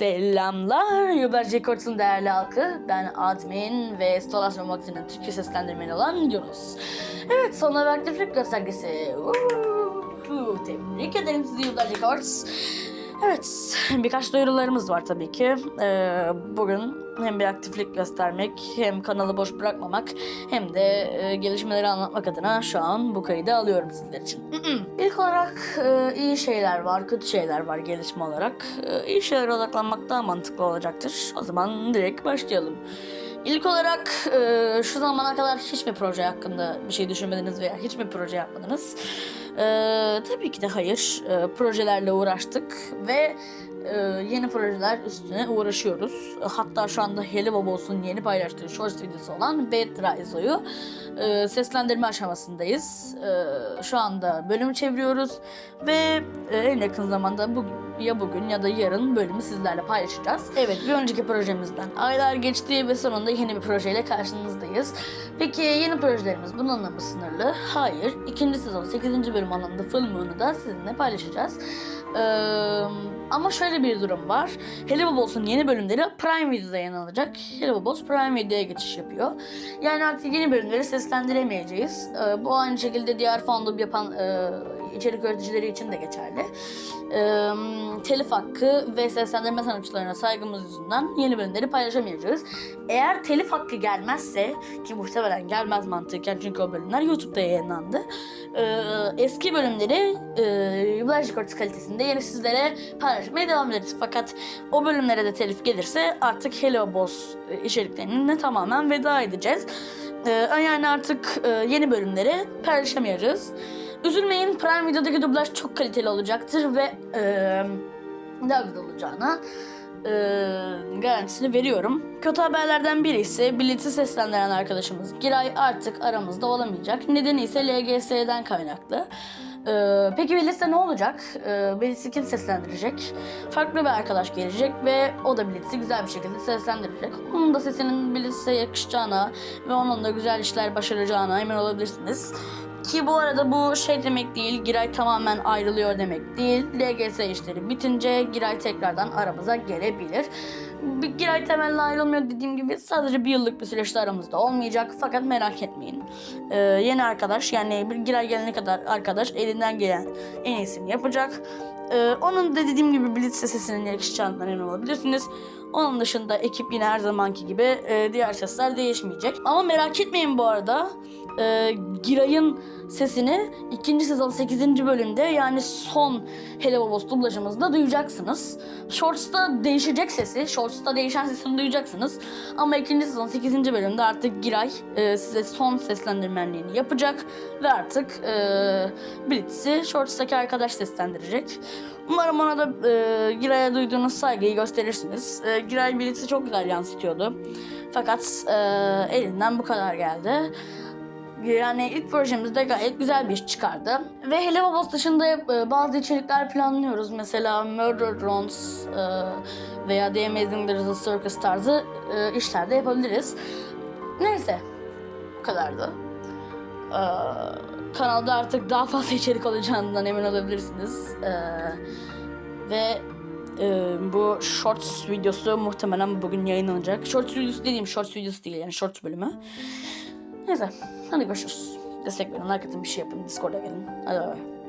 Selamlar Uber Records'un değerli halkı. Ben admin ve Stolasyon Magazin'in Türkçe seslendirmeni olan Yunus. Evet sonuna bir aktiflik göstergesi. Uhu, Tebrik ederim sizi Uber Records. Evet birkaç duyurularımız var tabii ki. Ee, bugün hem bir aktiflik göstermek hem kanalı boş bırakmamak hem de e, gelişmeleri anlatmak adına şu an bu kaydı alıyorum sizler için. İlk olarak e, iyi şeyler var, kötü şeyler var gelişme olarak. E, iyi şeylere odaklanmak daha mantıklı olacaktır. O zaman direkt başlayalım. İlk olarak e, şu zamana kadar hiçbir proje hakkında bir şey düşünmediniz veya hiçbir proje yapmadınız. E, tabii ki de hayır. E, projelerle uğraştık ve e, yeni projeler üstüne uğraşıyoruz. Hatta şu anda Hello Bobos'un yeni paylaştığı shorts videosu olan Bad Rizo'yu e, seslendirme aşamasındayız. E, şu anda bölüm çeviriyoruz ve e, en yakın zamanda bugün ya bugün ya da yarın bölümü sizlerle paylaşacağız. Evet bir önceki projemizden aylar geçti ve sonunda yeni bir projeyle karşınızdayız. Peki yeni projelerimiz bununla mı sınırlı? Hayır. İkinci sezon 8. bölüm alanında Full Moon'u da sizinle paylaşacağız. Ee, ama şöyle bir durum var. Hello Bobos'un yeni bölümleri Prime Video'da yayınlanacak. Hello Bobos Prime Video'ya geçiş yapıyor. Yani artık yeni bölümleri seslendiremeyeceğiz. Ee, bu aynı şekilde diğer fandom yapan e, içerik üreticileri için de geçerli. Ee, telif hakkı ve seslendirme sanatçılarına saygımız yüzünden yeni bölümleri paylaşamayacağız. Eğer telif hakkı gelmezse ki muhtemelen gelmez mantıken çünkü o bölümler YouTube'da yayınlandı. Ee, eski bölümleri e, Uber Records kalitesinde yeni sizlere paylaşmaya devam ederiz. Fakat o bölümlere de telif gelirse artık Hello Boss içeriklerine tamamen veda edeceğiz. Ee, yani artık e, yeni bölümleri paylaşamayacağız. Üzülmeyin Prime Video'daki dublaj çok kaliteli olacaktır ve e, daha güzel olacağına e, garantisini veriyorum. Kötü haberlerden biri ise Blitz'i seslendiren arkadaşımız Giray artık aramızda olamayacak. Nedeni ise LGS'den kaynaklı. Ee, peki Blitz'te ne olacak? Ee, Blitz'i kim seslendirecek? Farklı bir arkadaş gelecek ve o da Blitz'i güzel bir şekilde seslendirecek. Onun da sesinin Blitz'e yakışacağına ve onun da güzel işler başaracağına emin olabilirsiniz. Ki bu arada bu şey demek değil, Giray tamamen ayrılıyor demek değil. LGS işleri bitince Giray tekrardan aramıza gelebilir. Giray temelli ayrılmıyor dediğim gibi sadece bir yıllık bir süreçte aramızda olmayacak. Fakat merak etmeyin. Ee, yeni arkadaş yani bir Giray gelene kadar arkadaş elinden gelen en iyisini yapacak. Ee, onun da dediğim gibi Blitz sesinin yakışacağından emin olabilirsiniz. Onun dışında ekip yine her zamanki gibi e, diğer sesler değişmeyecek. Ama merak etmeyin bu arada. E, Giray'ın sesini ikinci sezon 8. bölümde yani son Hello Bobos dublajımızda duyacaksınız. Shorts'ta değişecek sesi, Shorts'ta değişen sesini duyacaksınız. Ama ikinci sezon 8. bölümde artık Giray e, size son seslendirmenliğini yapacak ve artık e, Blitz'i Shorts'taki arkadaş seslendirecek. Umarım ona da e, Giray'a duyduğunuz saygıyı gösterirsiniz. E, Giray Blitz'i çok güzel yansıtıyordu. Fakat e, elinden bu kadar geldi. Yani ilk projemizde gayet güzel bir iş çıkardı. Ve Hello Bobos dışında e, bazı içerikler planlıyoruz. Mesela Murder Drones e, veya The Amazing Little Circus tarzı e, işler de yapabiliriz. Neyse. Bu kadardı. Ee, kanalda artık daha fazla içerik olacağından emin olabilirsiniz. Ee, ve e, bu shorts videosu muhtemelen bugün yayınlanacak. Shorts videosu dediğim shorts videosu değil yani shorts bölümü. Neyse hadi görüşürüz. Destek verin, like atın, bir şey yapın, Discord'a gelin. Hadi bay bay.